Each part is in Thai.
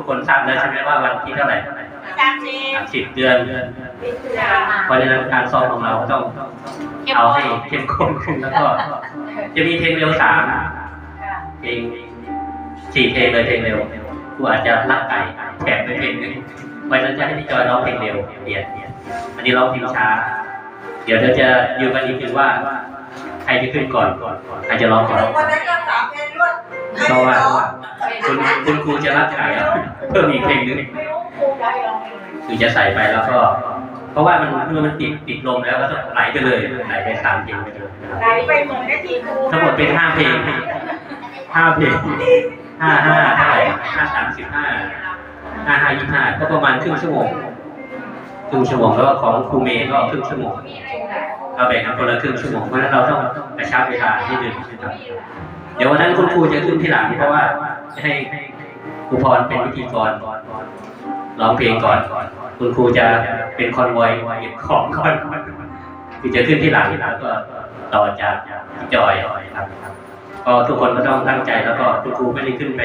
ทุกคนทราบแล้วใช่ไหมว่าวันที่เท่าไหร่สามสิบสามสิบเดือนจ้าเพราะฉะนั้นการซ้อมของเราก็ต้องเข้มเอาข้ให้นเข้มข้นขึ้นแล้วก็ จะมีเพลงเร็วสามเพลงสี่เพลงเลยเพลงเร็วกูอาจจะรักไก่แถมไปเพลงหนึงวันนั้นจะให้พี่จอยร้องเพลงเร็วเปลี่ยนอันนี้ร้องเพลงช้า เดี๋ยวเราจะอยู่กันอีกทีว่า ใครจะขึ้นก่อนใครจะร้องก่อนวันนั้นก็สามเพลงรว ดก็ว่าคุณคุณครูจะรักไก่อะเพิ่มอีกเพลงหนึงไม่รู้ครูได้ลองเพลงไหนคือจะใส่ไปแล้วก็ เพราะว่ามันเมื่อมันติดติดลมแล้วก็ต้องไหลไปเลยไหลไปตามเพลงไปเลยนะครับไหนไปเหมือนได้ที่ครูทั้งหมดเป็นห้าเพลงห้าเพลงห้าห้าเท่าไหร่ห้าสามสิบห้าห้าห้ายี่ห้าก็ประมาณครึ่งชั่วโมงครึ่งชั่วโมงแล้วก็ของครูเมย์ก็ครึ่งชั่วโมงเราแบ่งกันคนละครึ่งชั่วโมงเพราะฉะนั้นเราต้องกระชับเวลาที่หนึ่งนะครับเดี๋ยววันนั้นคุณครูจะขึ้นที่หลังเพราะว่าจะให้ครูพรเป็นพิธีกรร้องเพลงก่อน คุณครูจะเป็นคอนวอยเก็บของก่อนคือจะขึ้นที่หลังแล้วก็ต่อจากพี่จอยครับก็ทุกคนก็ต้องตั้งใจแล้วก็คุณครูไม่ได้ขึ้นไป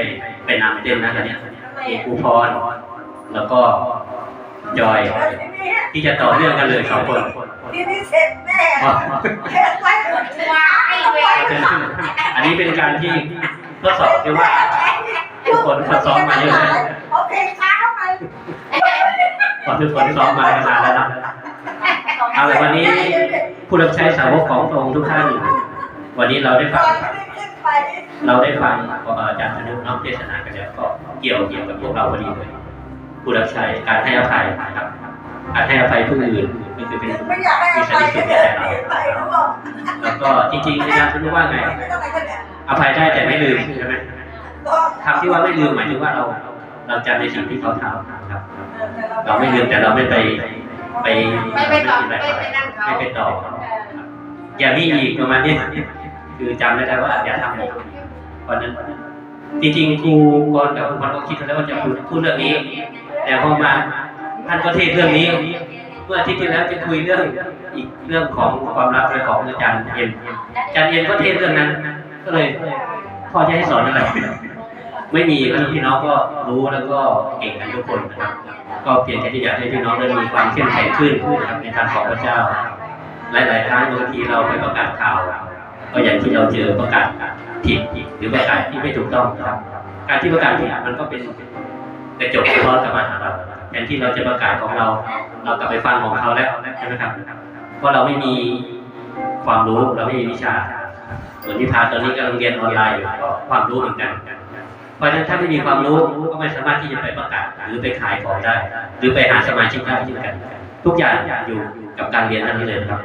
ไปนำเต้นนะตอนเนี้ยมีครูพรแล้วก็จอย ทีนี้ที่จะต่อเนื่องกันเลยสองคนทีนี้เสร็จแน่อ๋อเสร็จไปหมดว้าไอ้เวรอั นี้เป็นการที่ทดสอบที่ว่าทุกคนฝึกซ้อมมาเยอะนะพอเลงช้าเข้าไปพอทุกคนซ้อมมานานแล้วนะเอาลยวันนี้ผู้รับใช้สาวกของพระองค์ทุกท่าน วันนี้เราได้ฟังเราได้ฟังอาจารย์ธนุน้องเทศนากันแล้วก็เกี่ยวเกี่ยวกับพวกเราพอดีเลยผู้รับใช้การให้อภัยนะครับ การให้อภัยผู้อื่นนี่คือเป็นไม่อยากให้มีใคสัรนติสุเดิขนในใจเราไปแล้วบอกแล้วก็จริงๆอาจารย์ธนุว่าไงไม่ต้องไปกันเนี่ยอภัยได้แต่ไม่ลืมใช่ไหมก็คำที่ว่าไม่ลืมหมายถึงว่าเรา เราจำในสิ่งที่เขาทำนะครับ เราไม่ลืมแต่เราไม่ไปไปไม่ไปตอบไม่ไปนั่นเขาไม่ไปต่ออย่ามีอีกประมาณนี้คือจำได้แล้วว่าอย่าทำอีกวันนั้นจริงๆครูกรกับครูพันก็คิดแล้วว่าจะพูดพูดเรื่องนี้ แต่พอมา ท่านก็เทศเรื่องนี้ เมื่ออาทิตย์ที่แล้วจะคุยเรื่องอีกเรื่องของความรักและของอาจารย์เอ็มอาจารย์เอ็มก็เทศเรื่องนั้น ก็เลยพ่อจะให้สอนอะไรไม่มีเพราะฉะนั้นพี่น้องก็รู้แล้วก็เก่งกันทุกคนนะครับ ก็เพียงแค่ที่อยากให้พี่น้องได้มีความเข้มแข็งขึ้นนะครับในทางของพระเจ้า หลายๆครั้งบางทีเราไปประกาศข่าวก็อย่างที่เราเจอประกาศผิดหรือประกาศที่ไม่ถูกต้องนะครับ การที่ประกาศผิดมันก็เป็นกระจกท้อนกับมาหาเรา แทนที่เราจะประกาศของเรา เรากลับไปฟังของเขาแล้วใช่ไหมครับ เพราะเราไม่มีความรู้เราไม่มีวิชาเหมือนที่พาตอนนี้กำลังเรียนออนไลน์อยู่ก็ความรู้เหมือนกัน เพราะฉะนั้นถ้าไม่มีความรู้ก็ไม่สามารถที่จะไปประกาศหรือไปขายของได้ หรือไปหาสมาชิกได้เช่นกัน ทุกอย่างอยู่กับการเรียนนั่นเลยครับ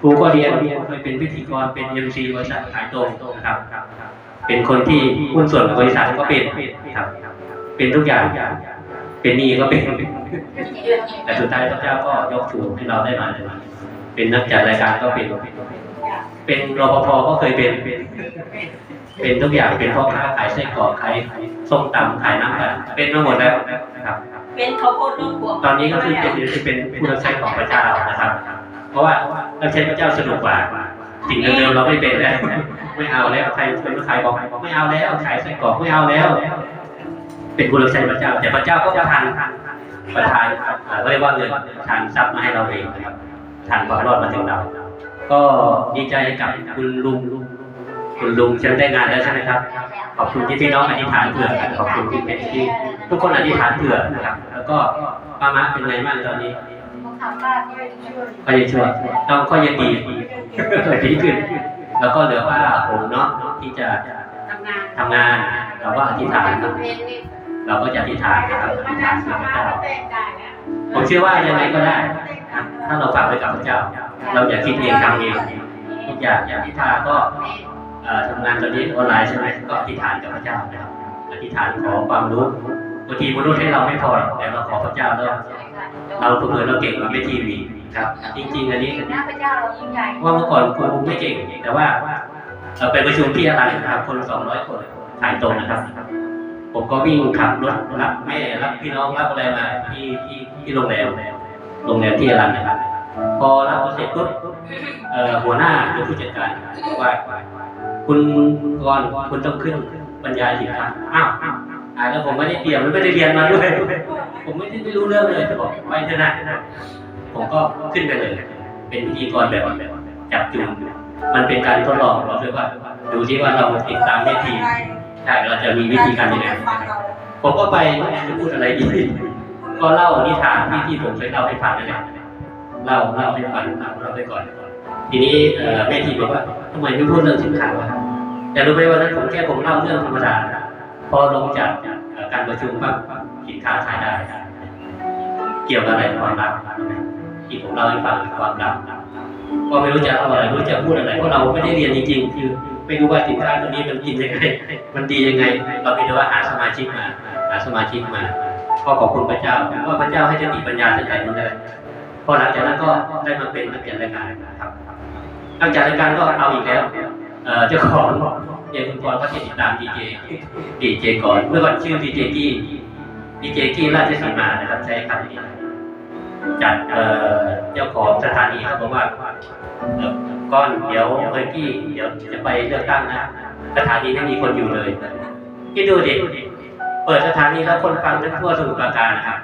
ครูก็เรียนเคยเป็นพิธีกรเป็นเอ็มซีบริษัทขายตรงนะครับ เป็นคนที่หุ้นส่วนบบริษัทก็เป็นครับ เป็นทุกอย่าง เป็นหนี้ก็เป็น แต่สุดท้ายพระเจ้าก็ยกชูให้เราได้มาเลยเป็นนักจัดรายการก็เป็น เป็นรปภก็เคยเป็น เป็นทุกอย่างเป็นพ่อค้าขายไส้กรอกขายส้มตำขายน้ำปั่นเป็นมาหมดแล้วนะครับ เป็นเขาโคตรลูกหัวตอนนี้ก็คือเป็นคือเป็นผู้รับใช้ของพระเจ้านะครับ เพราะว่ารับใช้พระเจ้าสนุกกว่าสิ่งเดิมๆเราไม่เป็นแล้วไม่เอาแล้วใครเป็นขายบอกไม่เอาแล้วขายไส้กรอกไม่เอาแล้ว เป็นผู้รับใช้พระเจ้า แต่พระเจ้าก็ประทานประทานเอ่อเรียกว่าเงินประทานทรัพย์มาให้เราเองนะครับทานความรอดมาถึงเรา ก็ดีใจกับคุณลุงคุณลุงฉันได้งานแล้วใช่ไหมครับ ขอบคุณที่พี่น้องอธิษฐานเผื่อนขอบคุณที่เป็นที่ ทุกคนอธิษฐานเผื่อนะครับ แล้วก็ป้ามะเป็นไงบ้างตอนนี้ทำบ้านด้วยช่วยก็ยังช่วยต้องก็ยังดีดีขึ้น แล้วก็เหลือว่าผมเนาะที่จะทำงานทำงานเราก็อธิษฐาน เพลงนี่เราก็จะอธิษฐานนะครับอธิษฐานเพื่อพระเจ้าเต้นได้แล้วผมเชื่อว่ายังไงก็ได้นะถ้าเราฝากไว้กับพระเจ้า เราอย่าคิดเองทำเองทุกอย่างอย่างที่ทาก็เอ่อทำงานตอนนี้ออนไลน์ใช่ไหมก็อธิษฐานกับพระเจ้านะครับอธิษฐานขอความรู้บางทีมนุษย์ให้เราไม่พอหรอกแต่เราขอพระเจ้าแล้วเราเผื่อๆเราเก่งกว่าไม่ทีวีครับ จริง ๆ อันนี้หน้าพระเจ้าเรายิ่งใหญ่ว่าเมื่อก่อนครูไม่เก่งแต่ว่าเราไปประชุมที่อะไรนะครับคนสองร้อยคนถ่ายตรงนะครับ ผมก็วิ่งขับรถรับแม่รับพี่น้องรับอะไรมาที่ที่ที่โรงแรมโรงแรมที่อรันนะครับ พอรับเสร็จปุ๊บหัวหน้าหรือผู้จัดการว่าคุณก่อนคุณต้องขึ้นบรรยายสิครับอ้าวอ่านแล้วผมไม่ได้เตรียมไม่ได้เรียนมาด้วยผมไม่ได้ไม่รู้เรื่องเลยจะบอกไปเถอะนะผมก็ขึ้นไปเลย เป็นพิธีกรแบบจับจูงมันเป็นการทดลองเราด้วยว่า ดูที่ว่าเราติดตามวิธี ใช่เราจะมีวิธีการยังไงผมก็ไปจะพูดอะไรดีก็เล่านิทานที่ที่ผมเคยเล่าให้ฟังนั่นแหละเล่าเล่าให้ฟังเล่าไปก่อน ทีนี้เอ่อแม่ทีบอกว่าทำไมไม่พูดเรื่องสินค้าวะแต่รู้ไหมว่านั้นผมแค่ผมเล่าเรื่องธรรมดาพอลงจากเอ่อการประชุมปั๊บสินค้าขายได้ เกี่ยวกับอะไรความรักที่ผมเล่าให้ฟังความรักก็ไม่รู้จะเอาอะไรไม่รู้จะพูดอะไรเพราะเราไม่ได้เรียนจริงๆคือ ไม่รู้ว่าสินค้าตัวนี้มันกินยังไง มันดียังไง เราเพียงแต่ว่าหาสมาชิกมา หาสมาชิกมา ก็ขอบคุณพระเจ้าว่าพระเจ้าให้สติปัญญาตั้งแต่นั้นเลยพอหลังจากนั้นก็ได้มาเป็นนักเขียนรายการครับหลังจากรายการก็เอาอีกแล้วเจ้าของเรียนคุณกรก็ติดตามดีเจดีเจก่อนเมื่อก่อนชื่อดีเจกี้ดีเจกี้ราชสีมานะครับใช้คำนี้จัดเจ้าของสถานีเขาบอกว่าเอ่อ ก้อนเดี๋ยวเฮ้ยกี้เดี๋ยวจะไปเลือกตั้งนะสถานีไม่มีคนอยู่เลยคิดดูดิเปิดสถานีแล้วคนฟังทั้งทั่วสมุทรปราการนะครับ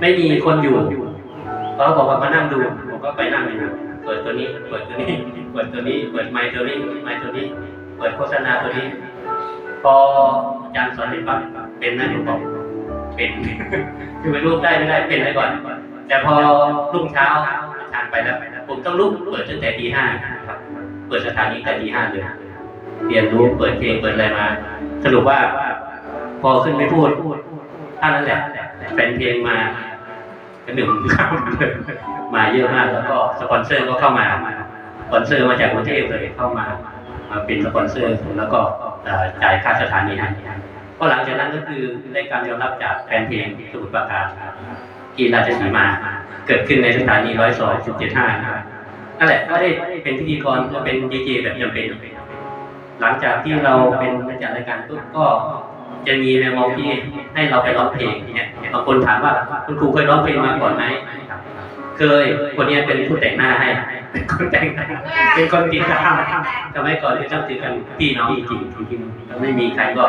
ไม่มีคนอยู่เขาบอกว่ามานั่งดูผมก็ไปนั่งดูเปิดตัวนี้ เปิดตัวนี้ เปิดตัวนี้ เปิดไมค์ตัวนี้ไมค์ตัวนี้ เปิดโฆษณาตัวนี้ พออาจารย์สอนเห็นปั๊บเป็นนะผมบอกเป็นคือไปรูปได้ไม่ได้เป็นไว้ก่อน แต่พอรุ่งเช้า อาจารย์ไปแล้ว ผมต้องลุกเปิดตั้งแต่ตีห้าครับ เปิดสถานีแต่ตีห้าเลยเรียนรู้เปิดเพลงเปิดอะไรมา สรุปว่า พอขึ้นไปพูดท่านั้นแหละแฟนเพลงมากระหนึ่งเข้ามาเลยมาเยอะมากแล้วก็สปอนเซอร์ก็เข้ามาสปอนเซอร์มาจากกรุงเทพเลยเข้ามามาเป็นสปอนเซอร์แล้วก็จ่ายค่าสถานีให้ก็หลังจากนั้นก็คือได้การยอมรับจากแฟนเพลงสมุทรปราการ กีราชสีมา เกิดขึ้นในสถานีร้อยสองจุดเจ็ดห้านั่นแหละก็ได้เป็นพิธีกรก็เป็นดีเจแบบยังเป็น หลังจากที่เราเป็นนักจัดรายการปุ๊บก็จะมีแนวมองที่ให้เราไปร้องเพลงเนี่ยบางคนถามว่าคุณครูเคยร้องเพลงมาก่อนไหมเคยคนนี้เป็นผู้แต่งหน้าให้ เป็นคนแต่งหน้าเป็นคนติดตามสมัยก่อนที่ต้องถือกันพี่น้องจริงๆจริงๆไม่มีใครก็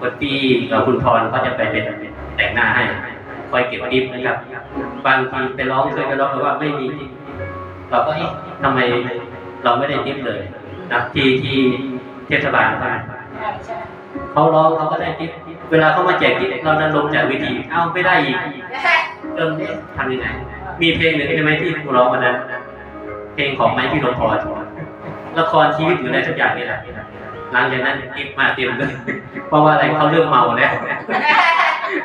คนที่เราคุณพรก็จะไปเป็นแต่งหน้าให้ คอยเก็บดิบนะครับ บางทีไปร้องเคยไปร้องแต่ว่าไม่มีดิบเราก็เอ๊ะทำไมเราไม่ได้ดิบเลยนะที่ที่เทศบาลใช่ไหมเขาร้องเขาก็ได้ทิปเวลาเขามาแจกทิปเราดันลงจากวิธีเอ้าไม่ได้อีกเริ่มเนี่ยทำยังไงมีเพลงหนึ่งใช่ไหมที่ครูร้องวันนั้นเพลงของไม้พี่ลมพรละครชีวิตอยู่ในทุกอย่างนี่แหละหลังจากนั้นทิปมาเต็มเลยเพราะว่าอะไรเขาเริ่มเมาแล้ว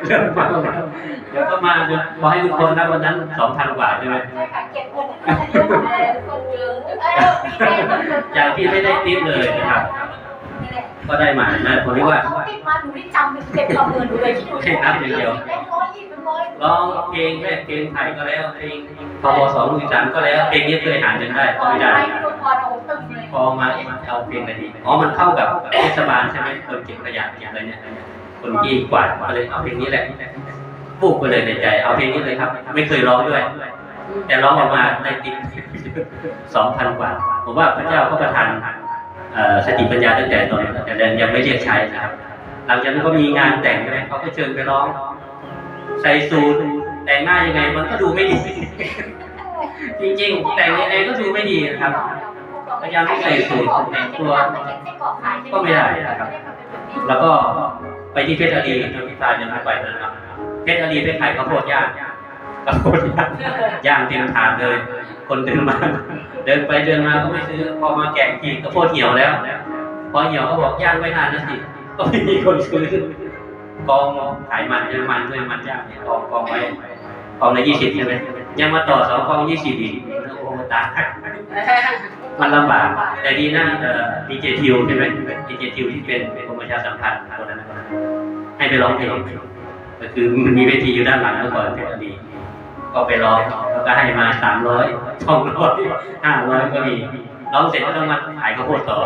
เริ่มเมาแล้วเดี๋ยวก็มาเดี๋ยวขอให้ทุกคนนะวันนั้นสองพันกว่าใช่ไหมใช่ค่ะเก็บคนเยอะเลยคนเยอะเออมีใครคนเยอะจากที่ไม่ได้ทิปเลยนะครับนี่แหละก็ได้มานะผมเรียกว่าเขาติดมาหนูได้จำเป็นเก็บประเมินดูเลยที่หนูได้ร้อยยี่สิบร้อยร้องเพลงแรกเพลงไทยก็แล้วเพลงพบสองมือสามก็แล้วเพลงนี้เคยหาเงินได้พอไม่ได้ได้พี่ลูกพรโอ้ตึ้งเลยพอมาเอ๊ะเอาเพลงอะไรดีอ๋อมันเข้ากับเทศบาลใช่ไหมคนเก็บขยะเก็บอะไรเนี่ย คนที่กวาดก็เลยเอาเพลงนี้แหละปุ๊บไปเลยในใจ เอาเพลงนี้เลยครับ ไม่เคยร้องด้วย แต่ร้องออกมาได้ติดสองพันกว่า ผมว่าพระเจ้าก็ประทานสติปัญญาตั้งแต่ตอนนั้นแต่ยังไม่เรียกใช้นะครับ หลังจากนั้นก็มีงานแต่งใช่ไหมเขาก็เชิญไปร้อง ใส่สูทแต่งหน้ายังไง มันก็ดูไม่ดี จริงๆ แต่งยังไงก็ดูไม่ดีนะครับพยายามไม่ใส่สูทแต่งตัวก็ไม่ได้นะครับ แล้วก็ ไปที่เพชรอารีทางพิพานยังไม่ไปนะครับเพชรอารีไปขายข้าวโพดย่างข้าวโพดย่างย่างเต็มถาดเลย คนเดินมา เดินไปเดินมาก็ไม่ซื้อพอมาแกะอีกทีข้าวโพดเหี่ยวแล้วพอเหี่ยวก็บอกย่างไว้นานนะสิก็ไม่มีคนซื้อกองขายมันด้วยมันด้วยมันย่างเนี่ยกองกองไว้กองละยี่สิบใช่ไหมยังมาต่อสองกองยี่สิบอีกโอ้โหตาย มันลำบาก แต่ดีนะเอ่อดีเจทิวใช่ไหมดีเจทิวที่เป็นกรมประชาสัมพันธ์คนนั้นให้ไปร้องเพลงก็คือมันมีเวทีอยู่ด้านหลังเมื่อก่อนเพชรบุรีก็ไปร้องแล้วก็ให้มาสามร้อยสองร้อยห้าร้อยก็มีร้องเสร็จก็ต้องมาขายข้าวโพดต่อ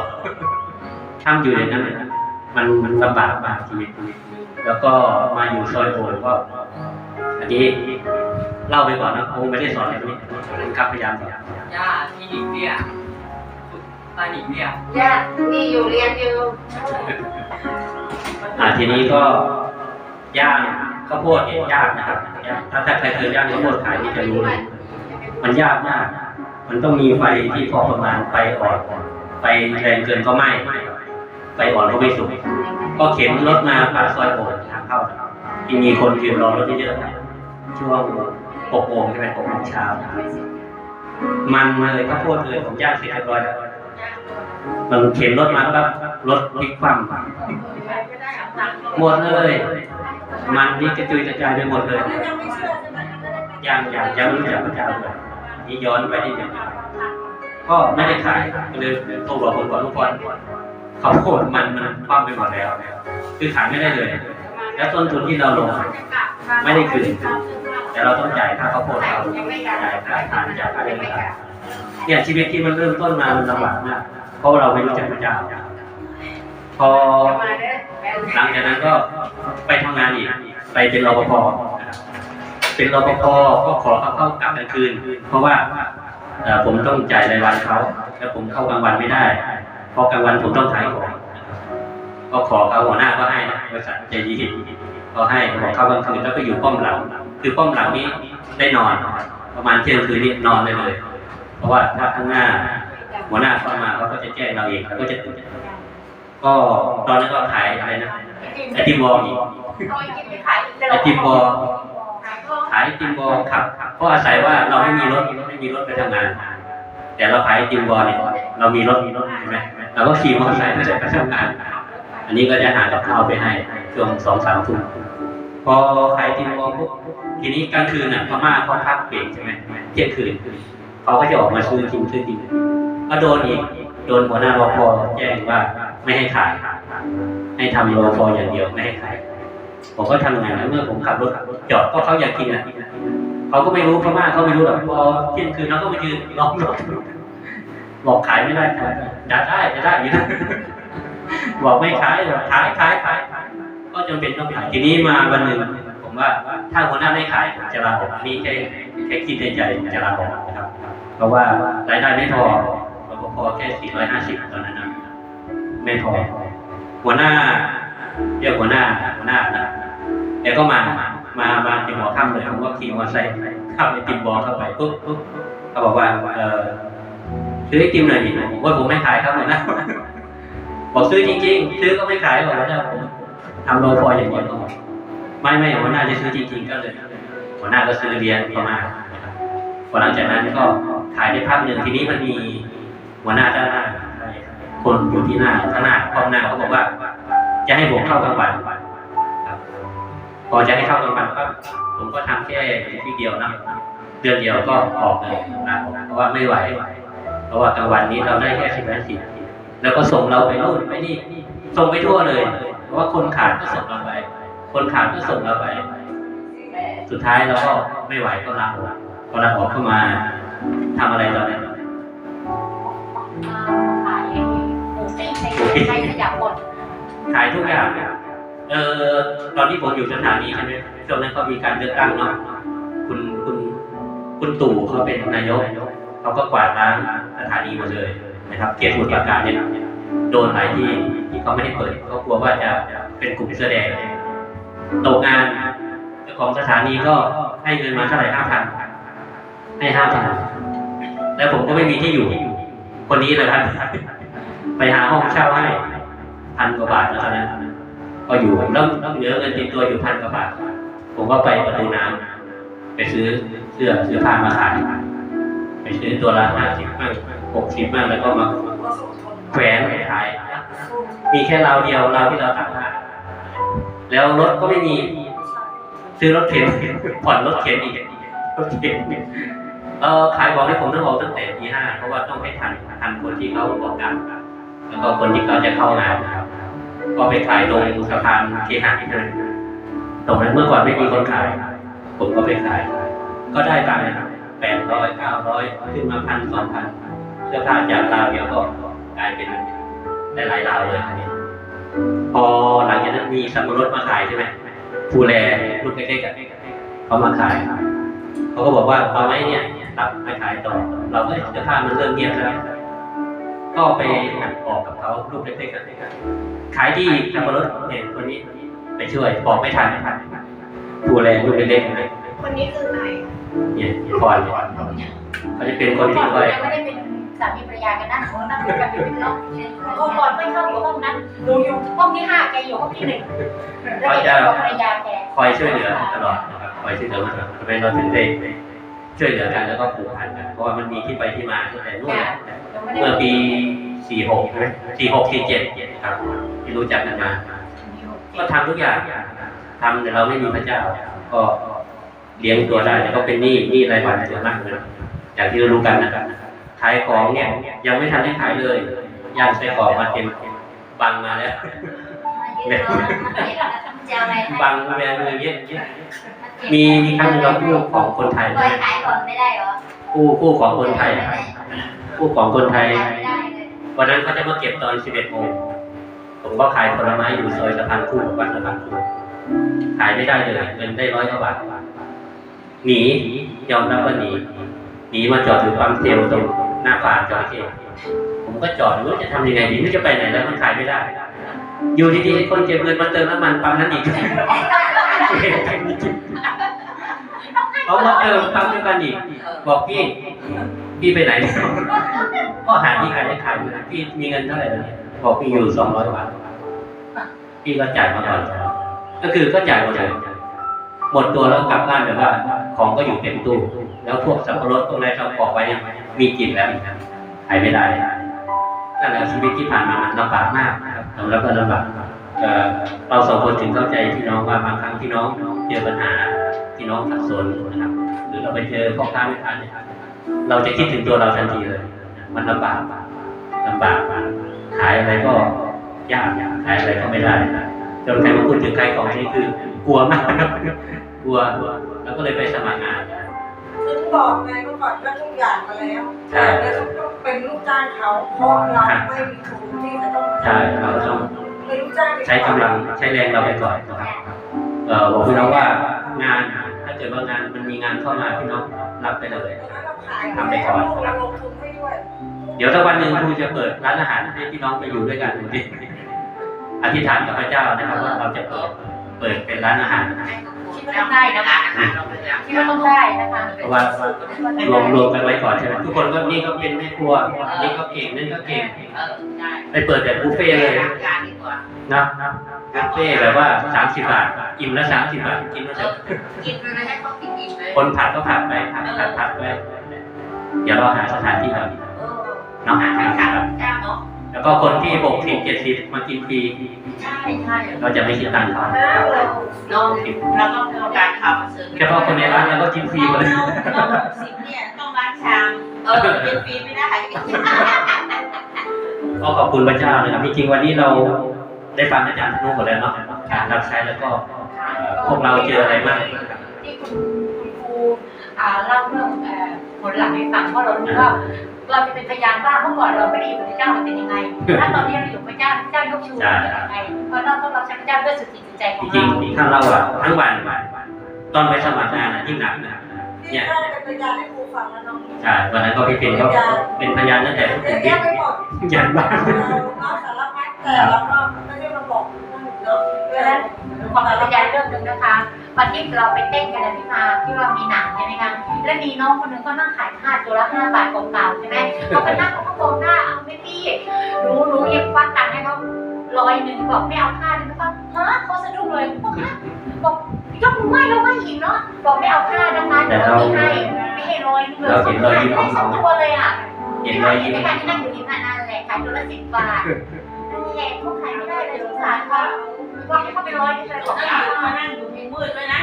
ทำอยู่อย่างนั้นเลยนะมันมันลำบากมากชีวิตแล้วก็มาอยู่ซอยโอนก็อันนี้เล่าไปก่อนนะคงไม่ได้สอนอะไรนี้ครับพยายามสอนย่าที่หนิงเนี่ย ตาหนิงเนี่ยญาติมีอยู่เรียนอยู่มอ่าทีนี้ก็ย่างข้าวโพดเนี่ยยากนะครับยากถ้าถ้าใครเคยย่างข้าวโพดขายนี่จะรู้เลยมันยากมาก มันต้องมีไฟที่พอประมาณไฟอ่อนไฟแรงเกินก็ไหม้ไฟอ่อนก็ไม่สุกก็เข็นรถมาปากซอยโบสถ์ทางเข้าที่มีคนยืนรอรถเยอะๆนะช่วงหกโมงใช่ไหมหกโมงเช้ามันเลยข้าวโพดเลยผมย่างเสร็จเรียบร้อยแล้ว มันเข็นรถมาปั๊บรถพลิกคว่ำหมดเลย มันนี่กระจุยกระจายไปหมดเลยยังยังยังยังไม่รู้จักพระเจ้าเลยนี่ย้อนไปนิดหนึ่งก็ไม่ได้ขายก็เลยโทรบอกผมก่อนทุกคนเขาโคตรมันมันคว่ำไปหมดแล้ว คือขายไม่ได้เลย แล้วต้นทุนที่เราลงไม่ได้คืนแต่เราต้องจ่ายค่าข้าวโพดเราจ่ายค่าทานจ่ายค่าเลี้ยงเนี่ยชีวิตที่มันเริ่มต้นมามันลำบากมาก เพราะเราไม่รู้จักพระเจ้า พอหลังจากนั้นก็ไปทำงานอีก ไปเป็นรปภเป็นรปภก็ขอเขาเข้ากะกลางคืน เพราะว่าผมต้องจ่ายรายวันเขาแล้วผมเข้ากลางวันไม่ได้ เพราะกลางวันผมต้องขายของก็ขอเขาหัวหน้าก็ให้นะบริษัทใจดีก็ให้บอเข้ากลางคืนแล้วก็อยู่ป้อมหลัง คือป้อมหลังนี้ได้นอน ประมาณเที่ยงคืนนี้นอนได้เลย เพราะว่าถ้าข้างหน้า หัวหน้าเข้ามาเขาก็จะแจ้งเราเองเราก็จะตื่นก็ตอนนั้นก็ขายอะไรนะไอติมบอลอีกไอติมบอลขายไอติมบอลขับเพราะอาศัยว่าเราไม่มีรถไม่มีรถไปทำงาน แต่เราขายไอติมบอลเนี่ยเรามีรถมีรถเห็นไหมเราก็ขี่มอเตอร์ไซค์ไปทำงาน อันนี้ก็จะหากับข้าวไปให้ช่วงสองสามทุ่มพอขายไอติมบอลปุ๊บทีนี้กลางคืนน่ะพม่าเขาพักเบรกใช่ไหมเที่ยงคืนเขาก็จะออกมาซื้อกินซื้อกิน ก็โดนอีก โดนหัวหน้ารปภแจ้งว่าไม่ให้ขาย ให้ทำรปภออย่างเดียวไม่ให้ขายผมก็ทำงานแล้วเมื่อผมขับรถจอดก็เขาอยากกินอะเขาก็ไม่รู้พม่าเขาไม่รู้หรอกพอเที่ยงคืนเราก็ไปยืนล้อมรถบอกขายไม่ได้ขายได้ได้จะได้อยู่นะบอกไม่ขายบอกขายขายขายก็จำเป็นต้องขายทีนี้มาวันหนึ่งผมว่าถ้าหัวหน้าไม่ขายจะลาออกมีแค่แค่คิดในใจจะลาออกนะครับ เพราะว่ารายได้ไม่พอ พอแค่สี่ร้อยห้าสิบตอนนั้นนะไม่พอ หัวหน้าเรียกหัวหน้าหัวหน้านะแกก็มา มามาที่หัวค่ำเลยผมก็ขี่มอเตอร์ไซค์เข้าไปติมบอลเข้าไปปุ๊บปุ๊บเขาบอกว่าเออซื้อไอติมหน่อยดิผมว่าผมไม่ขายครับหัวหน้าบอกซื้อจริง ๆ ซื้อก็ไม่ขายบอกว่าจะผมทำโลฟอยอย่างเดียวก็บอกไม่ไม่หัวหน้าจะซื้อจริง ๆ ก็เลยหัวหน้าก็ซื้อเรียนประมาณพอหลังจากนั้นก็ขายได้พักหนึ่งทีนี้มันมี หัวหน้าด้านหน้าคนอยู่ที่หน้าข้างหน้าข้างหน้าเขาบอกว่า จะให้ผมเข้ากลางวันพอจะให้เข้ากลางวันก็ผมก็ทำแค่ทีเดียวนะเดือนเดียวก็ออกเลยนะเพราะว่าไม่ไหว เพราะว่ากลางวันนี้เราได้แค่สิบนาทีแล้วก็ส่งเราไปนู่นไปนี่ส่งไปทั่วเลย เพราะว่าคนขาดก็ส่งเราไป คนขาดก็ส่งเราไป สุดท้ายเราก็ไม่ไหวก็ลาออกพอลาออกเข้ามาทำอะไรตอนนั้ ในใช้ขยะหมดขายทุกอย่างเออตอนที่ผมอยู่สถานีใช่ไหมช่วงนั้นก็มีการเลือกตั้งเนาะคุณคุณคุณตู่เขาเป็นนายกเขาก็กวาดล้างสถานีหมดเลยนะครับเขตสมุทรปราการเนี่ยโดนหลายที่ที่เขาไม่ให้เปิดเขากลัวว่าจะเป็นกลุ่มเสื้อแดงตกงานเจ้าของสถานีก็ให้เงินมาเท่าไหร่ห้าพันให้ห้าพันแล้วผมก็ไม่มีที่อยู่ คนนี้เลยครับ ไปหาห้องเช่าให้พันกว่าบาทแล้วอนนั้นก็อยู่แล้วเหลือเงินติดตัวอยู่พันกว่าบาท ผมก็ไปประตูน้ำไปซื้อเสื้อเสื้อผ้ามาขายไปซื้อตัวละห้าสิบบ้างหกสิบบ้างแล้วก็มาแขวนขายมีแค่เราเดียวเราที่เราตัดมาแล้วรถก็ไม่มีซื้อรถเข็นผ่อนรถเข็นอีกรถเข็นเออขายบอกให้ผมต้องออกตั้งแต่ตีห้าเพราะว่าต้องให้ทันทันคนที่เขาบอกกัน แล้วก็คนที่เขาจะเข้างานนะครับ ก็ไปขายตรงสะพานเคหะใช่ไหมตรงนั้นเมื่อก่อนไม่มีคนขาย ผมก็ไปขาย ก็ได้ตังค์นะครับแปดร้อยเก้าร้อยขึ้นมาพันสองพันเสื้อผ้าจากราวเดียวก็กลายเป็นหลายๆราวเลยอันนี้พอหลังจากนั้นมีสับปะรดมาขายใช่ไหมผู้แลรุ่นเล็กๆเขามาขายเขาก็บอกว่าเอาไหมเนี่ยรับไปขายต่อ เราก็เสื้อผ้ามันเริ่มเงียบแล้ว ก็ไปหัดออกกับเขาลูกเล็กๆกันขายดีขับรถเนี่ยคนนี้ไปช่วยบอกไม่ทันดูแลลูกเล็กๆเลยคนนี้คือใครเนี่ยคอยเขาจะเป็นคนที่คอยยังไม่ได้เป็นสามีภรรยากันนะเขานั่งคุยกันเป็นพี่น้องกูก่อนไม่เข้าอยู่ห้องนั้นดูอยู่ห้องที่ห้าแกอยู่ห้องที่หนึ่งแล้วแกอยู่กับภรรยาแกคอยช่วยเหลือตลอดนะครับคอยช่วยเหลือมาตลอดทำไมเราถึงได้ช่วยเหลือกันแล้วก็ผูกพันกันเพราะว่ามันมีที่ไปที่มาตั้งแต่นู่น เมื่อปี 46 ใช่ไหม46 47 ครับที่รู้จักกันมา ก็ทำทุกอย่างทำแต่เราไม่มีพระเจ้า ก็เลี้ยงตัวได้แล้วก็เป็นหนี้หนี้รายวันเยอะมากเลยอย่างที่เรารู้กันนะครับขายของเนี่ย ยังไม่ทันได้ขายเลยย่างใส่กรอกมาเต็มบังมาแล้วจะอะไรบังแบมืออย่างเงี้ยมีมีครั้งหนึงเราคู่ของคนไทยปล่อยขายก่อนไม่ได้เหรอคู่คู่ของคนไทย คู่ของคนไทยไม่ได้เลยวันนั้นเขาจะมาเก็บตอน11โมงผมก็ขายผลไม้อยู่ซอยสะพานคู่วัดสะพานคู่ขายไม่ได้เลยเงินได้ร้อยกว่าบาทหนียอมรับว่าหนีหนีมาจอดอยู่ปั๊มเทลตรงหน้าฟาร์มจระเข้ผมก็จอดไม่รู้จะทำยังไงดีไม่รู้จะไปไหนแล้วมันขายไม่ได้ อยู่ดีๆคนเก็บเงินมาเติมน้ำมันปั๊มนั้นอีกเขามาเติมปั๊มด้วยกันอีกบอกพี่ พี่ไปไหนเนี่ยก็หาที่ขายให้ขายอยู่นะพี่มีเงินเท่าไหร่แล้วเนี่ยบอกพี่อยู่สองร้อยบาทพี่ก็จ่ายมาก่อนก็คือก็จ่ายหมดเลยหมดตัวแล้วกลับบ้านแบบว่า ของก็อยู่เต็มตู้แล้วพวกสับปะรดพวกอะไรเราปอกไว้เนี่ยมีกลิ่นแล้วขายไม่ได้นั่นแหละชีวิตที่ผ่านมามันลำบากมากนะครับแล้วก็ลำบากเอ่อเราสองคนถึงเข้าใจพี่น้องว่าบางครั้งพี่น้องเจอปัญหาพี่น้องสับสนนะครับ หรือเราไปเจอพ่อค้าแม่ค้าเนี่ย เราจะคิดถึงตัวเราทันทีเลย มันลำบากลำบากขายอะไรก็ยากขายอะไรก็ไม่ได้จนใครมาพูดถึงใครของนี่คือกลัวมากครับกลัวแล้วก็เลยไปสมัครงานถึงบอกไงเมื่อก่อนก็ทุกอย่างมาแล้วแต่ต้องเป็นลูกจ้างเขาเพราะเราไม่มีทุนที่จะต้องใช่เราต้องเป็นลูกจ้างใช้กำลังใช้แรงเราไปก่อนนะครับเอ่อบอกพี่น้องว่างานถ้าเกิดว่างานมันมีงานเข้ามาพี่น้องรับไปเลยเราขายแล้วเราลงทุนให้ด้วยเดี๋ยวถ้าวันหนึ่งครูจะเปิดร้านอาหารให้พี่น้องไปอยู่ด้วยกันดูดิอธิษฐานกับพระเจ้านะครับว่าเราจะเปิดเปิดเป็นร้านอาหารคิดว่าต้องได้นะคะคิดว่าต้องได้นะคะเพราะว่ารวมรวมกันไว้ก่อนใช่ไหมทุกคนก็นี่ก็เป็นแม่ครัวนี่ก็เก่งนั่นก็เก่งเออได้ไปเปิดแบบบุฟเฟ่ต์เลยทำการดีกว่านะ บุฟเฟ่ต์แบบว่าสามสิบบาท อิ่มละสามสิบบาทกินแล้วจะกินไปเลยให้เขากินอิ่มเลยคนผัดก็ผัดไปผัดผัดผัดไปเดี๋ยวเราหาสถานที่ครับเออเนาะอาหาหารคการับรจ้างเนาะแล้วก็คนที่หกสิบเจ็ดสิบมากินฟรีใช่ใช่เราจะไม่คิดตังค์เขาน้องแล้วก็โครงการข่าวมาซื้อเฉพาะคนในร้านเราก็กินฟรีหมดเลยน้องสิบเนี่ยต้องล้างชามเออกินฟรีไม่ได้ก็ขอบคุณพระเจ้านะครับจริงๆวันนี้เรา ได้ฟังอาจารย์ทุกหมดแล้วเนาะการรับใช้แล้วก็เอ่อพวกเราเจออะไรบ้างนะครับที่คุณคุณครูอ่าเล่าเรื่องเอ่อผลหลังให้ฟังเพราะเรารู้ว่าเราจะเป็นพยานว่าเมื่อก่อนเราไม่ได้อยู่กับพระเจ้ามันเป็นยังไง ถ้าตอนนี้เราอยู่กับพระเจ้าพระเจ้ายกชูเราเป็นยังไงเพราะเราต้องรับใช้พระเจ้าด้วยสุดจิตสุดใจขจองริงเราๆถ้าเราอะทั้งวันตอนไปสมัครงานอะยิ่งหนักนะ นี่ก็เป็นพยานให้ครูฟังแล้วน้องใช่วันนั้นก็พี่เป็นก็เป็นพยานตั้งแต่พูดเยถึอะงแยะไปหมดยันบ้านเราสารพัดแต่เราก็ไม่ได้มาบอกเนาะเพราะฉะนั้นความพยานเรื่องหนึ่งนะคะ วันที่เราไปเต้นกันนะพี่มาที่ว่ามีหนังใช่ไหมคะแล้วมีน้องคนหนึงก็นั่งขายผ้าตัวละห้าบาทเก่าๆใช่ไหมเขาก็นั่งเขาก็มองหน้าเอาไม่พี่หนูหนูยังควักตังค์ให้เขาร้อยหนึ่งบอกไม่เอาผ้าหนึ่งเขาฮะเขาสะดุ้งเลยบอกฮะบอกยกมือไหว้เราไหว้อีกเนาะบอกไม่เอาผ้านะคะเดี๋ยวเราไม่ให้ไม่ให้ร้อยหนึงเลยเราเห็นรอยยิ้มของสอเขางตัวเลยอะเห็นรอยยิ้มไม่ค่ะที่นั่งอยู่ริมหาดนั่นแหละขายตัวละสิบบาทนั่นแหละเขาขายไม่ได้เลยสงสารเขาว่าให้เขาไปร้อยหนึงเลยบอกแล้วไม่อยู่เอามานั่งอยู่ในมืดด้วยนะ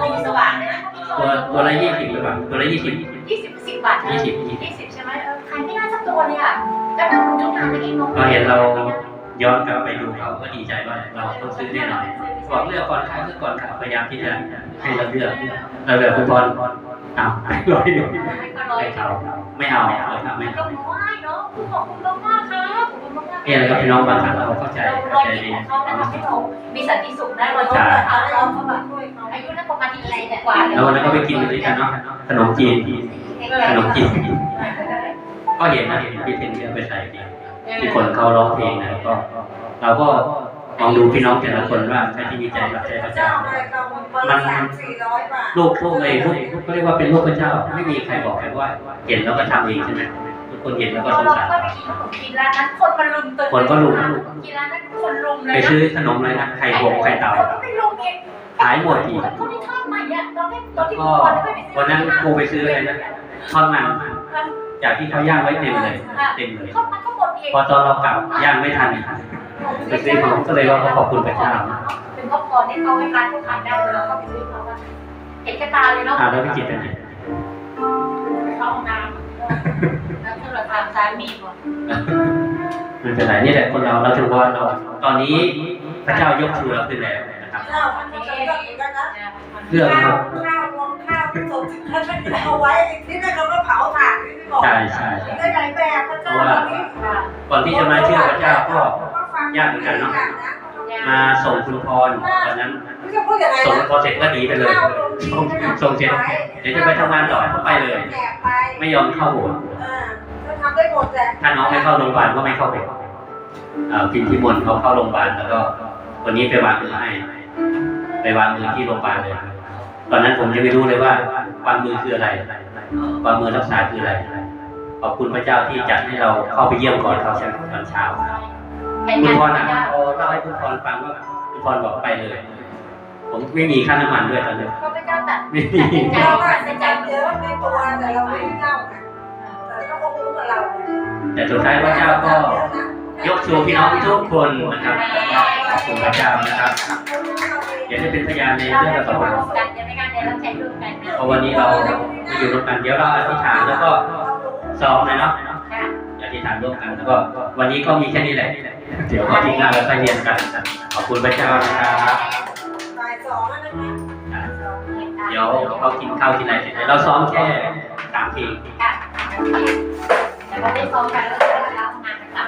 มืดสว่างนะตัวตัวละยี่สิบหรือเปล่าตัวละยี่สิบยี่สิบสิบบาทนะยี่สิบยี่สิบใช่ไหมเออขายไม่ได้สักตัวเลยอะก็นั่งดูทุกนานไม่กินนมก็เห็นเรา ย้อนกลับไปดูเขาก็ดีใจว่าเราต้องซื้อแน่นอนบอกเลือกก่อนขายเลือกก่อนขายพยายามที่จะให้เราเลือกเราแบบคุณพรเอาร้อยหนึ่งไม่ก็ร้อยไม่เอาไม่เอาเอาครับไม่ก็เอาไหว้เนาะขอบคุณมากๆครับขอบคุณมากๆเนี่ยนะครับพี่น้องบางครั้งเราเข้าใจเรารเข้าอยใจยิ้มดีของเขานะทำให้เรามีสันติสุขได้เราเราต้องก็การเราเราเข้ามาช่วยเขาอายุน่าประมาณยี่สิบกว่าแล้ววันนั้นก็ไปกินด้วยกันเนาะขนมจีนขนมจีนก็เห็นนะเห็นพี่เพนที่เอาไปใส่ดีเอ ที่คนเขาร้องเพลงนะก็เราก็มองดูพี่น้องแต่ละคนว่าใครที่มีใจรักใจพระเจ้าเจ้าอะไรเรามันสามสี่ร้อยบาทลูกลูกเลยลูกลูกก็เรียกว่าเป็นลูกพระเจ้า ไม่มีใครบอกใครว่า เห็นแล้วก็ทำเองใช่ไหมทุกคนเห็นแล้วก็เราสงเราสารก็ไปกินขนมกินร้านนั้นคนมาลุมตัวคนก็ลุมกินร้านนั้นคนลุมเลยไปนะซื้อขนมอะไรนะไข่หงไข่เต่าคนก็ไปลุมเองขายหมดอีกคนที่ทอดใหม่อะตอนที่ตอนที่ก็ก่อนไม่ไปซื้อวันนั้นครูไปซื้ออะไรนะทอดมัน จากที่เขาย่างไว้เต็มเลยเต็มเลยทอดมันก็หมดเองพอตอนเรากลับย่างไม่ทันอีกไปซื้อของก็เลยว่าขอบคุณพระเจ้าเป็นครอบครัวที่เขาให้ร้านเขาขายได้เลยเราก็ไปซื้อเขาอะเห็นกระตาเลยเนาะอ่าแล้วพี่จิตเป็นไงเข้าห้องน้ำแล้วโทรศัพท์สามีบอกไม่เป็นไรนี่แหละคนเราเราถือว่าเราตอนนี้พระเจ้ายกชูเราขึ้นแล้วนะครับเจ้ามันก็จะเลือกเหมือนกันนะเรื่องข้าวข้าว รวมข้าวสดท่านไม่เอาไว้ที่นั่นเขาก็เผาถ่านที่บอกใช่ใช่ได้หลายแบบพระเจ้าตอนนี้ก่อนที่จะมาเชื่อพระเจ้าก็ยากเหมือนกันเนาะมาส่งคุณพรวันนั้นไม่จะพูดยังไงส่งนะพอเสร็จก็หนีไปเลยส่งส่งเสร็จเดี๋ยวจะไปทำงานต่อก็ไปเลยแอบไปไม่ยอมเข้าโบสถ์เออจะทำได้หมดแหละถ้าน้องไม่เข้าโรงพยาบาลก็ไม่เข้าไปเอ่อพิมพ์ที่มนต์เขาเข้าโรงพยาบาลแล้วก็วันนี้ไปวางมือให้ ไปวางมือที่โรงพยาบาลเลย ตอนนั้นผมยังไม่รู้เลยว่าวางมือคืออะไรวางมือรักษาคืออะไร ขอบคุณพระเจ้าที่จัดให้เราเข้าไปเยี่ยมก่อนเขาใช่ไหมตอนเช้าคุณพรอะพอเล่าให้คุณพรฟังว่าคุณพรบอกไปเลย ผมไม่มีค่าน้ำมันด้วยตอนนี้นก็ไม่กล้าตัดไม่มีเราก็จะจับเยอะในตัวแต่เราไม่ได้เล่าไงแต่ก็คงรู้กับเรา แต่สุดท้ายพระเจ้าก็ยกชูพี่น้องทุกคนนะครับขอบคุณพระเจ้านะครับ เดี๋ยวจะเป็นพยานในเราเรื่องจะต่อไปร่วมกันใช่ ไหมคะเดี๋ยวเราใช้ร่วมกันนะเพราะวันนี้เรามาอยู่ร่วมกันเดี๋ยวเราอธิษฐานแล้วก็ซ้อมเลยเนาะค่ะอธิษฐานร่วมกันแล้วก็วันนี้ก็มีแค่นี้แหละ เดี๋ยวพอทิ้งหน้าแล้วค่อยเรียนกันขอบคุณพระเจ้านะครับบ่ายสองแล้วนะคะเดี๋ยวเขากินข้าวที่ไหนเสร็จเดี๋ยวเราซ้อมแค่สามเพลงค่ะเดี๋ยวเราได้ซ้อมกันแล้วเดี๋ยวเรางานกันต่อ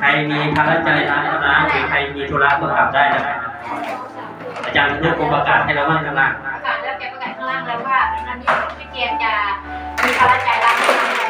ใครมีภารกิจนะนะหรือใครมีธุระก็กลับได้นะครับอา จารย์เลือกคงประกาศให้เราบ้างข้างล่างประกาศแล้วแกประกาศข้างล่างแล้วว่าอันนี้พี่เจียนจะมีภารกิจรับ